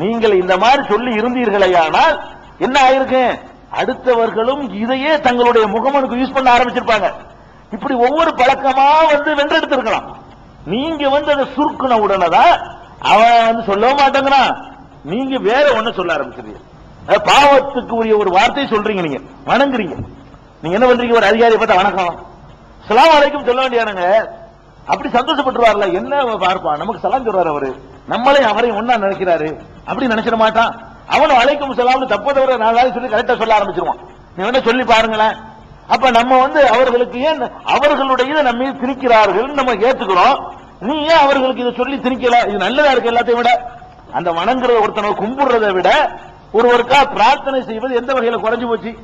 நீங்கள் இந்த மாதிரி சொல்லி இருந்தீர்களேயானால் என்ன ஆயிருக்கு? அடுத்தவர்களும் இதையே தங்களுடைய முகமனுக்கு யூஸ் பண்ண ஆரம்பிச்சிருப்பாங்க. இப்படி ஒவ்வொரு பழக்கமா வந்து வென்றெடுத்திருக்கலாம். நீங்க வந்து அதை சுருக்குன உடனே தான் அவன் வந்து சொல்லவும் மாட்டேங்கிறான். நீங்க வேற ஒண்ணு சொல்ல ஆரம்பிச்சிருக்கீங்க பாவத்துக்கு உரிய ஒரு வார்த்தை சொல்றீங்க நீங்க. வணங்குறீங்க. நீங்க என்ன பண்றீங்க? ஒரு அதிகாரி பார்த்தா வணக்கம். சலாம் அலைக்கும் சொல்ல வேண்டியானுங்க அப்படி சந்தோஷப்பட்டுருவார்ல? என்ன பார்ப்பா? நமக்கு சலாம் சொல்றாரு அவரு. நம்மளையும் அவரையும் ஒன்னா நினைக்கிறாரு. அப்படி நினைச்சிட மாட்டான். அவனும் அழைக்கும் சலாம்னு தப்பு தவிர நாலாவது சொல்லி கரெக்டா சொல்ல ஆரம்பிச்சிருவான். நீ வேணா சொல்லி பாருங்களேன். அப்ப நம்ம வந்து அவர்களுக்கு ஏன் அவர்களுடைய நம்ம திணிக்கிறார்கள் நம்ம ஏத்துக்கிறோம். நீ ஏன் அவர்களுக்கு இதை சொல்லி திணிக்கல? இது நல்லதா இருக்கு எல்லாத்தையும் விட. அந்த வணங்குறத ஒருத்தனை கும்பிடுறதை விட ஒருவருக்கா பிரார்த்தனை செய்வது எந்த வகையில குறைஞ்சு போச்சு?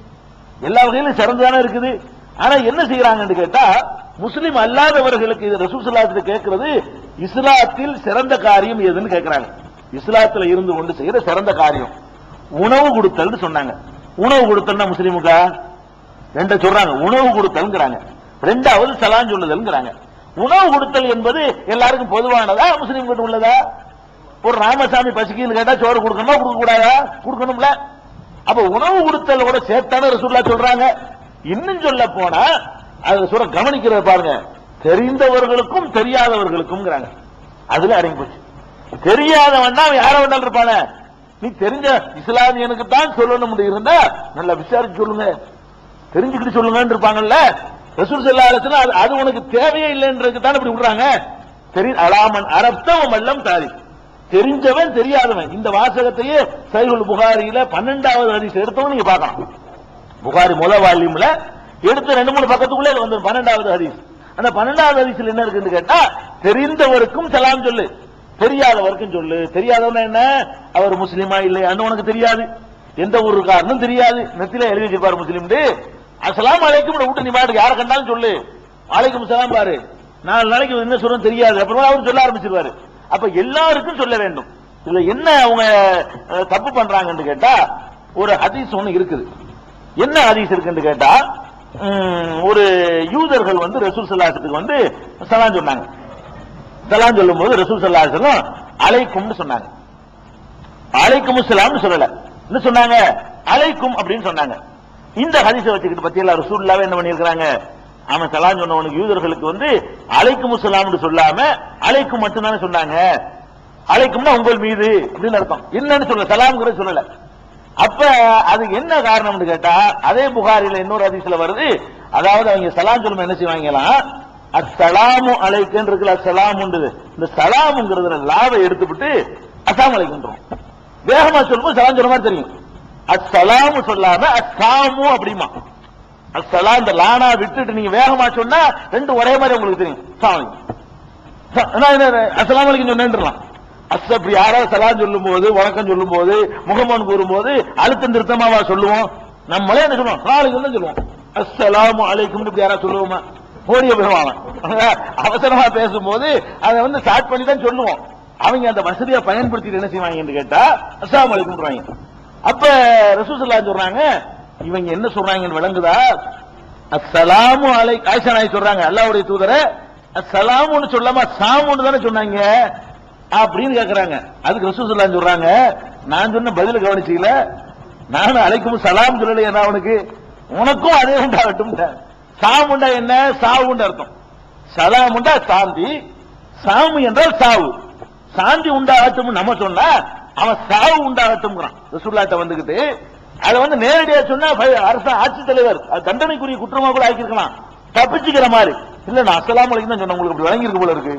எல்லா வகையிலும் சிறந்துதானே இருக்குது. ஆனா என்ன செய்யறாங்கன்னு கேட்டா முஸ்லிம் அல்லாதவர்களுக்கு இது ரசூசலாத்துல கேட்கறது இஸ்லாத்தில் சிறந்த காரியம் எதுன்னு கேட்கறாங்க. இஸ்லாத்துல இருந்து கொண்டு செய்யற சிறந்த காரியம். உணவு கொடுத்தல்னு சொன்னாங்க. உணவு கொடுத்தல்னா முஸ்லீமுக்கா? ரெண்ட சொல்றாங்க. உணவு கொடுத்தல்ங்கிறாங்க. ரெண்டாவது சலான் சொல்லுதல்ங்கிறாங்க. உணவு கொடுத்தல் என்பது எல்லாருக்கும் பொதுவானதா முஸ்லீம் கிட்ட உள்ளதா? ஒரு ராமசாமி பசிக்குன்னு கேட்டா சோறு கொடுக்கணுமா கொடுக்க கூடாதா கொடுக்கணும்ல. அப்ப உணவு கொடுத்தல் கூட சேர்த்தான ரசூல்லா சொல்றாங்க. இன்னும் சொல்ல போனா அது சொல்ற கவனிக்கிறத பாருங்க. தெரிந்தவர்களுக்கும் தெரியாதவர்களுக்கும் அதுல அடங்கி போச்சு. தெரியாதவன் தான் யார வேண்டாலும் இருப்பானே. நீ தெரிஞ்ச இஸ்லாமியனுக்கு தான் சொல்லணும் இருந்தா நல்லா விசாரிச்சு சொல்லுங்க. தெரிஞ்சுக்கிட்டு சொல்லுங்கன்னு இருப்பாங்கல்ல. ரசூல் ஸல்லல்லாஹு அது- அது உனக்கு தேவையே இல்லைன்றதுக்கு தான் இப்படி விடுறாங்க. தெரி அலாமன் அரப்தவம் அல்லம் தாரி தெரிஞ்சவன் தெரியாதவன். இந்த வாசகத்தையே சைகுல் புகாரியில பன்னெண்டாவது ஹதீஸ் எடுத்தவன் நீங்க பார்க்கலாம் புகாரி முத வால்யூம்ல எடுத்த ரெண்டு மூணு பக்கத்துக்குள்ளே வந்து பன்னெண்டாவது ஹதீஸ். அந்த பன்னெண்டாவது ஹதீஸ்ல என்ன இருக்குன்னு கேட்டா தெரிந்தவருக்கும் சலாம் சொல்லு. தெரியாதவருக்கும் சொல்லு. தெரியாதவன என்ன? அவர் முஸ்லிமா இல்லையான்னு உனக்கு தெரியாது. எந்த ஊருக்காரனும் தெரியாது. நெத்தில எழுதி வச்சிருப்பாரு முஸ்லீம் அசலாம் அலைக்கும் விட்டு நீ பாட்டு யாரை கண்டாலும் சொல்லு. அழைக்கும் சலாம் பாரு. நாலு நாளைக்கு என்ன சொல்றோம் தெரியாது. அப்புறமா அவர் சொல்ல ஆரம்பிச்சிருவாரு. அப்ப எல்லாருக்கும் சொல்ல வேண்டும். இதுல என்ன அவங்க தப்பு பண்றாங்கன்னு கேட்டா ஒரு ஹதீஸ் ஒண்ணு இருக்குது. என்ன ஹதீஸ் இருக்குன்னு கேட்டா ஒரு யூதர்கள் வந்து ரசூல் சல்லாசத்துக்கு வந்து சலாம் சொன்னாங்க. சலாம் சொல்லும் போது ரசூல் சல்லாசலம் அலைக்கும்னு சொன்னாங்க. அலைக்கும் சலாம்னு சொல்லல. என்ன சொன்னாங்க? அலைக்கும் அப்படின்னு சொன்னாங்க. இந்த ஹதீஸை வச்சுக்கிட்டு பத்தியெல்லாம் ரசூல்லாவே என்ன பண்ணியிருக்கிறாங்க? அவன் சலாம் சொன்னவனுக்கு யூதர்களுக்கு வந்து அலைக்கும் சலாம்னு சொல்லாம அலைக்கும் மட்டும்தானே சொன்னாங்க. அழைக்கும்னா உங்கள் மீது அப்படின்னு அர்த்தம். என்னன்னு சொல்ல சலாம்ங்கிறது சொல்லல. அப்ப அது என்ன காரணம்னு கேட்டா அதே புகாரில இன்னொரு அதிசல வருது. அதாவது அவங்க சலாம் சொல்லும் என்ன செய்வாங்கலாம் அசலாமு அலைக்குன்னு இருக்குல்ல அஸ்ஸலாமுன்றது. இந்த சலாமுங்கிறது லாவை எடுத்துவிட்டு அசாம் அலைக்குன்றோம். வேகமா சொல்லும்போது சலாம் சொல்ல மாதிரி தெரியும். அசலாமு சொல்லாம அசாமு அப்படிமா. அசலாம் இந்த லானா விட்டுட்டு நீங்க வேகமா சொன்னா ரெண்டு ஒரே மாதிரி உங்களுக்கு தெரியும். அசலாம் அஸ்லாம் சொன்னேன்றலாம். அஸ் அப்படி யாராவது சலாம் சொல்லும் போது வணக்கம் சொல்லும் போது முகமன் கூறும் போது அழுத்தம் திருத்தமாவா சொல்லுவோம்? நம்மளே என்ன சொல்லுவோம்? நாளைக்கு தான் சொல்லுவோம். அஸ்ஸலாம் அலைக்கும் இப்படி யாராவது சொல்லுவோமா? ஓடிய போயிடுவாங்க அவசரமா பேசும்போது அதை வந்து ஸ்டார்ட் பண்ணி தான் சொல்லுவோம். அவங்க அந்த வசதியை பயன்படுத்திட்டு என்ன செய்வாங்கன்னு கேட்டா அஸ்ஸலாமு அலைக்கும் அப்ப ரசூசல்லா சொல்றாங்க இவங்க என்ன சொல்றாங்கன்னு விளங்குதா? அஸ்ஸலாமு அலை ஆயிஷா நாய் சொல்றாங்க அல்லாவுடைய தூதரை அஸ்ஸலாமுன்னு சொல்லாம சாமுன்னு தானே சொன்னாங்க. அப்படின்னு கேட்கறாங்க அதுக்கு ரசூசல்லா சொல்றாங்க நான் சொன்ன பதில கவனிச்சீங்கள நானும் அழைக்கும் சலாம் சொல்லலையே நான் அவனுக்கு உனக்கும் அதே உண்டாகட்டும் சாமுண்டா என்ன? சாவுண்டு அர்த்தம். சலாம் உண்டா? சாந்தி. சாமு என்றால் சாவு. சாந்தி உண்டாகட்டும் நம்ம சொன்னா அவன் சாவு உண்டாகட்டும் ரசூல்லாட்ட வந்துகிட்டு அதை வந்து நேரடியா சொன்னா அரசு ஆட்சி ஆட்சித் தலைவர் அது தண்டனைக்குரிய குற்றமா கூட ஆக்கியிருக்கலாம். தப்பிச்சுக்கிற மாதிரி. இல்ல நான் அசலாம் தான் சொன்னேன் உங்களுக்கு அப்படி வழங்கியிருக்கு போல இருக்கு.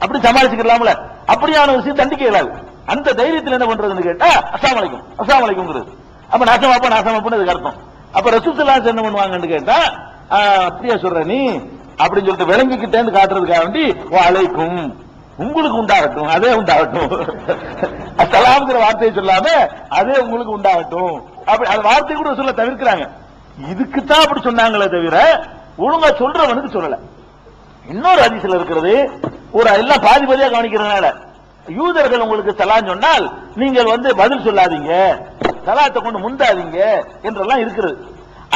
அப்படி சமாளிச்சுக்கலாம்ல. அப்படியான விஷயம் தண்டிக்க இயலாது. அந்த தைரியத்தில் என்ன பண்றதுன்னு கேட்டா அஸ்லாம் அலைக்கும் அஸ்லாம் அலைக்கும்ங்கிறது அப்ப நாசமாப்பா நாசமாப்புன்னு அதுக்கு அர்த்தம். அப்ப ரசூலுல்லாஹ் என்ன பண்ணுவாங்கன்னு கேட்டா அப்படியா சொல்ற நீ? அப்படின்னு சொல்லிட்டு விளங்கிக்கிட்டேன்னு காட்டுறதுக்காக வேண்டி ஓ அலைக்கும் உங்களுக்கு உண்டாகட்டும் அதே உண்டாகட்டும். அஸ்ஸலாம்ங்கிற வார்த்தையை சொல்லாம அதே உங்களுக்கு உண்டாகட்டும். அப்படி அந்த வார்த்தை கூட சொல்ல தவிர்க்கிறாங்க. இதுக்குத்தான் அப்படி சொன்னாங்களே தவிர ஒழுங்கா சொல்றவனுக்கு சொல்லல. இன்னொரு அதிசயம் இருக்கிறது ஒரு எல்லாம் பாதி பாதியா கவனிக்கிறதுனால. யூதர்கள் உங்களுக்கு சலான் சொன்னால் நீங்கள் வந்து பதில் சொல்லாதீங்க சலாத்தை கொண்டு முந்தாதீங்க என்றெல்லாம் இருக்கிறது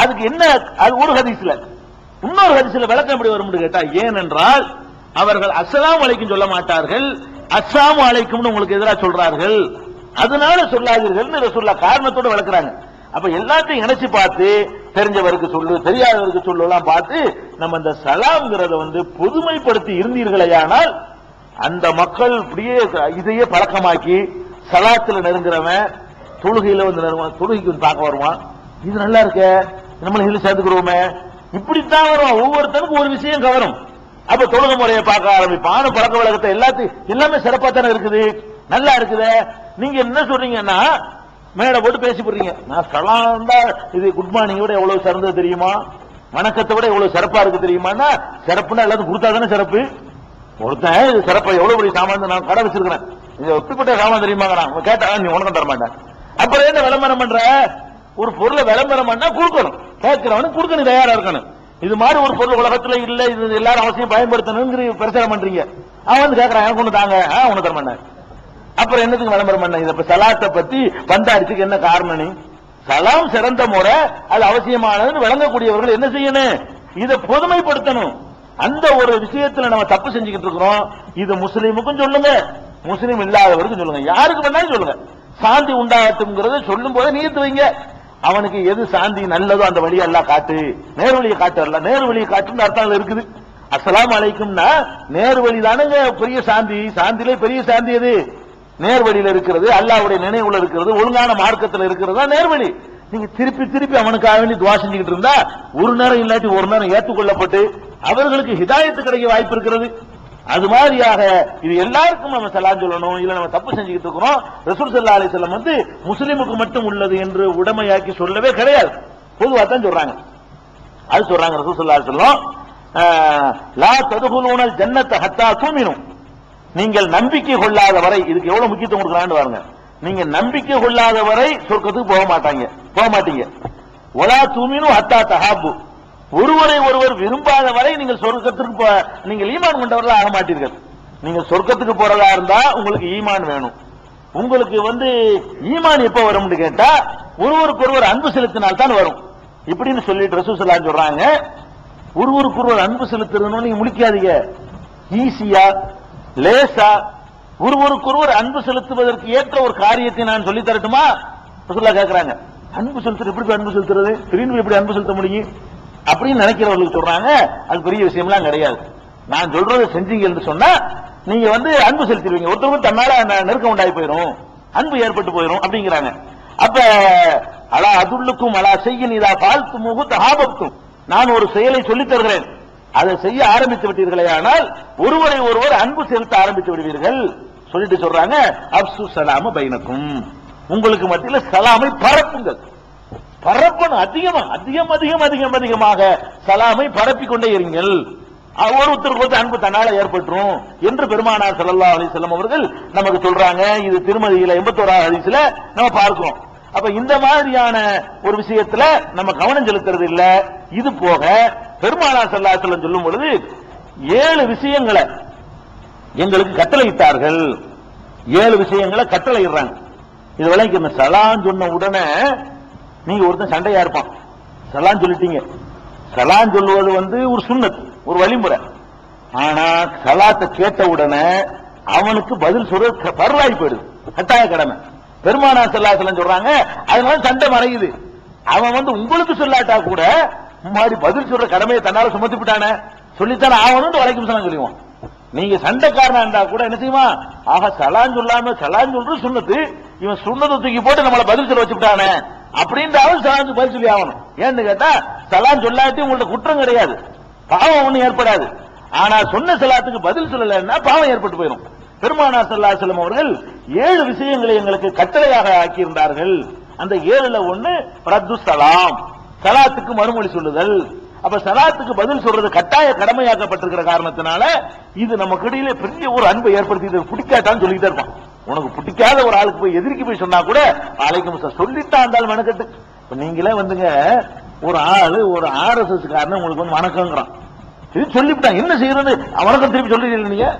அதுக்கு என்ன அது ஒரு ஹதீஸ்ல. இன்னொரு ஹதீஸ்ல விளக்கம் எப்படி வரும் கேட்டா ஏனென்றால் அவர்கள் அஸ்லாம் அலைக்கும் சொல்ல மாட்டார்கள் அஸ்லாம் அலைக்கும்னு உங்களுக்கு எதிராக சொல்றார்கள். அதனால சொல்லாதீர்கள் ரசூல்லா காரணத்தோட வளர்க்கிறாங்க அப்ப எல்லாத்தையும் இணைச்சு பார்த்து தெரிஞ்சவருக்கு சொல்லு தெரியாதவருக்கு சொல்லு பார்த்து நம்ம இந்த சலாம்ங்கிறத வந்து பொதுமைப்படுத்தி இருந்தீர்களேயானால் அந்த மக்கள் இப்படியே இதையே பழக்கமாக்கி சலாத்துல நெருங்குறவன் தொழுகையில வந்து நெருங்குவான் தொழுகைக்கு வந்து பார்க்க வருவான். இது நல்லா இருக்க நம்மள இதில் சேர்த்துக்கிறோமே இப்படித்தான் வரும். ஒவ்வொருத்தருக்கும் ஒரு விஷயம் கவரும். அப்ப தொழுகை முறையை பார்க்க ஆரம்பிப்பான். பழக்க வழக்கத்தை எல்லாத்தையும் எல்லாமே சிறப்பா தானே இருக்குது. நல்லா இருக்குதே. நீங்க என்ன சொல்றீங்கன்னா மேடை போட்டு பேசி போடுறீங்க. நான் சலாம் தான் இது குட் மார்னிங் விட எவ்வளவு சிறந்தது தெரியுமா? வணக்கத்தை விட எவ்வளவு சிறப்பா இருக்கு தெரியுமான்னா சிறப்புன்னா எல்லாத்தையும் கொடுத்தா தானே சிறப்பு? ஒருத்தன் இது சிறப்பா எவ்வளவு பெரிய சாமான் நான் கடை வச்சிருக்கிறேன். இது எப்படிப்பட்ட சாமான் தெரியுமாங்கிறான். கேட்டா நீ உனக்கு தர மாட்டேன். அப்புறம் என்ன விளம்பரம் பண்ற? ஒரு பொருளை விளம்பரம் பண்ணா கொடுக்கணும். கேட்கிறவனுக்கு கொடுக்கணும் தயாரா இருக்கணும். இது மாதிரி ஒரு பொருள் உலகத்துல இல்ல இது எல்லாரும் அவசியம் பயன்படுத்தணும் பிரச்சாரம் பண்றீங்க. அவன் வந்து கேட்கறான் எனக்கு ஒண்ணு தாங்க. ஆ உனக்கு தர மாட்டேன். அப்புறம் என்னத்துக்கு விளம்பரம் பண்ண? இதை சலாத்தை பத்தி பந்தாடிச்சுக்கு என்ன காரணம் நீ சலாம் சிறந்த முறை அது அவசியமானதுன்னு விளங்கக்கூடியவர்கள் என்ன செய்யணும்? இதை பொதுமைப்படுத்தணும். அந்த ஒரு விஷயத்துல நம்ம தப்பு செஞ்சுக்கிட்டு இருக்கிறோம். இது முஸ்லீமுக்கும் சொல்லுங்க. முஸ்லீம் இல்லாதவருக்கும் சொல்லுங்க. யாருக்கு வேணாலும் சொல்லுங்க. சாந்தி உண்டாகட்டும்ங்கிறத சொல்லும் போது நீத்து வைங்க. அவனுக்கு எது சாந்தி நல்லதோ அந்த வழியை எல்லாம் காட்டு. நேர் வழியை காட்டுறல நேர் வழியை காட்டுன்னு அர்த்தம் இருக்குது. அஸ்லாம் அழைக்கும்னா நேர் வழி தானுங்க பெரிய சாந்தி. சாந்திலே பெரிய சாந்தி எது? நேர்வழியில் இருக்கிறது அல்லாவுடைய நினைவுல இருக்கிறது ஒழுங்கான மார்க்கத்தில் இருக்கிறது தான் நேர்வழி? நீங்க திருப்பி திருப்பி அவனுக்காக வேண்டி துவா செஞ்சுக்கிட்டு இருந்தா ஒரு நேரம் இல்லாட்டி ஒரு நேரம் ஏற்றுக்கொள்ளப்பட்டு அவர்களுக்கு ஹிதாயத்து கிடைக்க வாய்ப்பு இருக்கிறது. அது மாதிரியாக இது எல்லாருக்கும் நம்ம செல்லா சொல்லணும் இல்ல நம்ம தப்பு செஞ்சுக்கிட்டு இருக்கிறோம். ரசூல் சல்லா அலிசல்லம் வந்து முஸ்லிமுக்கு மட்டும் உள்ளது என்று உடமையாக்கி சொல்லவே கிடையாது. பொதுவாக தான் சொல்றாங்க. அது சொல்றாங்க ரசூல் சல்லா அலிசல்லம் லா ததுகுலூனல் ஜன்னத்தை ஹத்தா தூமினும் நீங்கள் நம்பிக்கை கொள்ளாத வரை இதுக்கு எவ்வளவு முக்கியத்துவம் கொடுக்கலான்னு பாருங்க. நீங்க நம்பிக்கை கொள்ளாத வரை சொர்க்கத்துக்கு போக மாட்டாங்க. போக மாட்டீங்க. ஒலா தூமினும் ஹத்தா தஹாபு. ஒருவரை ஒருவர் விரும்பாத வரை நீங்கள் சொர்க்கத்திற்கு போ- நீங்கள் ஈமான் கொண்டவர்களா ஆக மாட்டீர்கள். நீங்க சொர்க்கத்துக்கு போறதா இருந்தா உங்களுக்கு ஈமான் வேணும். உங்களுக்கு வந்து ஈமான் எப்ப வரும்னு கேட்டா ஒருவருக்கு ஒருவர் அன்பு செலுத்தினால் தான் வரும். இப்படின்னு சொல்லிட்டு ரசூசல்லா சொல்றாங்க. ஒருவருக்கு ஒருவர் அன்பு செலுத்துறதுன்னு நீங்க முடிக்காதீங்க ஈஸியா லேசா ஒருவருக்கொருவர் அன்பு செலுத்துவதற்கு ஏற்ற ஒரு காரியத்தை நான் சொல்லி தரட்டுமா? ரசூலுல்லாஹ் கேட்கிறாங்க அன்பு செலுத்துறது எப்படி அன்பு செலுத்துறது? திடீர்னு எப்படி அன்பு செலுத்த முடியும்? அப்படின்னு நினைக்கிறவர்களுக்கு சொல்றாங்க. அது பெரிய விஷயம்லாம் கிடையாது. நான் சொல்றதை செஞ்சீங்கன்னு சொன்னா நீங்க வந்து அன்பு செலுத்திடுவீங்க. ஒருத்தவங்க தன்னால ந- நெருக்கம் உண்டாகி போயிடும் அன்பு ஏற்பட்டு போயிடும் அப்படிங்கிறாங்க. அப்ப அலா அதுள்ளுக்கும் அலா செய்யின் இதா பால்த்து முகத்து ஆபத்தும் நான் ஒரு செயலை சொல்லித் தருகிறேன். அதை செய்ய ஆரம்பித்து விட்டீர்களே ஆனால் ஒருவரை ஒருவர் அன்பு செலுத்த ஆரம்பித்து விடுவீர்கள். சொல்லிட்டு சொல்றாங்க அப்சு சலாம பைனக்கும். உங்களுக்கு மத்தியில சலாமை பரப்புங்கள். பரப்பணும் அதிகமா அதிகம் அதிகம் அதிகம் அதிகமாக சலாமை பரப்பிக் கொண்டே இருங்கள் ஒருத்தருக்கு ஒருத்தர் அன்பு தன்னால ஏற்பட்டுரும் என்று பெருமானார் சல்லா அலைஹி செல்லம் அவர்கள் நமக்கு சொல்றாங்க. இது திருமதியில 81 ஹதீஸ்ல நம்ம பார்க்கிறோம். அப்ப இந்த மாதிரியான ஒரு விஷயத்துல நம்ம கவனம் செலுத்துறது இல்ல. இது போக பெருமானார் செல்லாசலம் சொல்லும் பொழுது ஏழு விஷயங்களை எங்களுக்கு கட்டளையிட்டார்கள். ஏழு விஷயங்களை கட்டளையிடுறாங்க. இது விளங்கிக்கணும் சலான் சொன்ன உடனே நீங்க ஒருத்தன் சண்டையா இருப்பான். சலான் சொல்லிட்டீங்க. சலான் சொல்லுவது வந்து ஒரு சுண்ணத் ஒரு வழிமுறை. ஆனா சலாத்தை கேட்ட உடனே அவனுக்கு பதில் சொல்ற பரவாய் போயிடுது. கட்டாய கடமை. பெருமானா செல்லாசலம் சொல்றாங்க அதனால சண்டை மறையுது. அவன் வந்து உங்களுக்கு சொல்லாட்டா கூட மாதிரி பதில் சொல்ற கடமையை தன்னால சுமத்தி விட்டானே சொல்லித்தானே ஆகணும்னு வரைக்கும் சொன்னா சொல்லுவான் நீங்க சண்டைக்காரனா இருந்தா கூட என்ன செய்வான் ஆக சலான் சொல்லாம சலான் சொல்றது சொன்னது இவன் சுண்ணத்தை தூக்கி போட்டு நம்மள பதில் சொல்ல வச்சுட்டானே அப்படின்றாலும் சலான் பதில் சொல்லி ஆகணும். ஏன்னு கேட்டா சலான் சொல்லாட்டி உங்கள்ட்ட குற்றம் கிடையாது. பாவம் ஒன்றும் ஏற்படாது. ஆனா சொன்ன சலாத்துக்கு பதில் சொல்லலைன்னா பாவம் ஏற்பட்டு போயிடும் பெருமானா சல்லா செல்லம் அவர்கள் ஏழு விஷயங்களை எங்களுக்கு கட்டளையாக ஆக்கியிருந்தார்கள். அந்த ஏழுல ஒண்ணு ரத்து சலாம். சலாத்துக்கு மறுமொழி சொல்லுதல். அப்ப சலாத்துக்கு பதில் சொல்றது கட்டாய கடமையாக்கப்பட்டிருக்கிற காரணத்தினால இது நமக்கு இடையில பெரிய ஒரு அன்பை ஏற்படுத்தி இது பிடிக்காட்டான்னு சொல்லிட்டே இருப்பான். உனக்கு பிடிக்காத ஒரு ஆளுக்கு போய் எதிர்க்கு போய் சொன்னா கூட ஆலைக்கும் சார் சொல்லிட்டா இருந்தாலும் மெனக்கட்டு. இப்ப நீங்களே வந்துங்க ஒரு ஆளு ஒரு ஆர்எஸ்எஸ் காரன் உங்களுக்கு வந்து வணக்கங்கிறான். இது சொல்லிவிட்டான். என்ன செய்யறது வணக்கம் திருப்பி சொல்லிடுறீங்க நீங்க?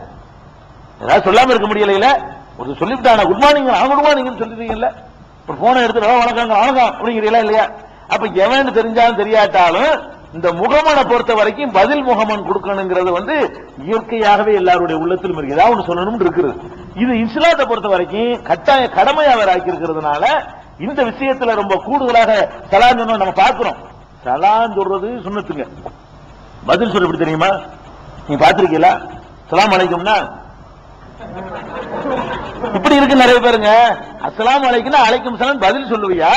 ஏதாவது சொல்லாம இருக்க முடியல ஒரு சொல்லிவிட்டான்? குட் மார்னிங் அவங்க குட் மார்னிங் இல்ல ஒரு போனை எடுத்து வணக்கங்க வணக்கம் வணக்கம் அப்படிங்கிறீங்களா இல்லையா? அப்ப எவன் தெரிஞ்சாலும் தெரியாட்டாலும் இந்த முகமனை பொறுத்த வரைக்கும் பதில் முகமன் கொடுக்கணுங்கிறது வந்து இயற்கையாகவே எல்லாருடைய உள்ளத்திலும் இருக்கு. ஏதாவது ஒன்று சொல்லணும்னு இருக்குது. இது இஸ்லாத்தை பொறுத்த வரைக்கும் கட்டாய கடமை அவர் ஆக்கியிருக்கிறதுனால இந்த விஷயத்துல ரொம்ப கூடுதலாக சலான் சொன்னோம் நம்ம பார்க்கிறோம். சலான் சொல்றது சுண்ணத்துங்க. பதில் சொல்ல எப்படி தெரியுமா? நீங்க பாத்திருக்கீங்களா சலாம் அழைக்கும்னா இப்படி இருக்கு நிறைய பேருங்க. அஸ்ஸலாமு அலைக்கும்னா அழைக்கும் சலாம் பதில் சொல்லுவியா?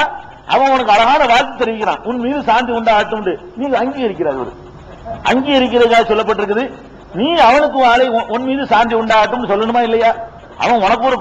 அவன் உனக்கு அழகான வாழ்த்து தெரிவிக்கிறான். உன் மீது சாந்தி உண்டா ஆட்டம் உண்டு. நீ அங்கீகரிக்கிறார் அவரு. சொல்லப்பட்டிருக்குது. நீ அவனுக்கு வாழை உன் மீது சாந்தி உண்டாகட்டும் சொல்லணுமா இல்லையா? அவன் உனக்கு ஒரு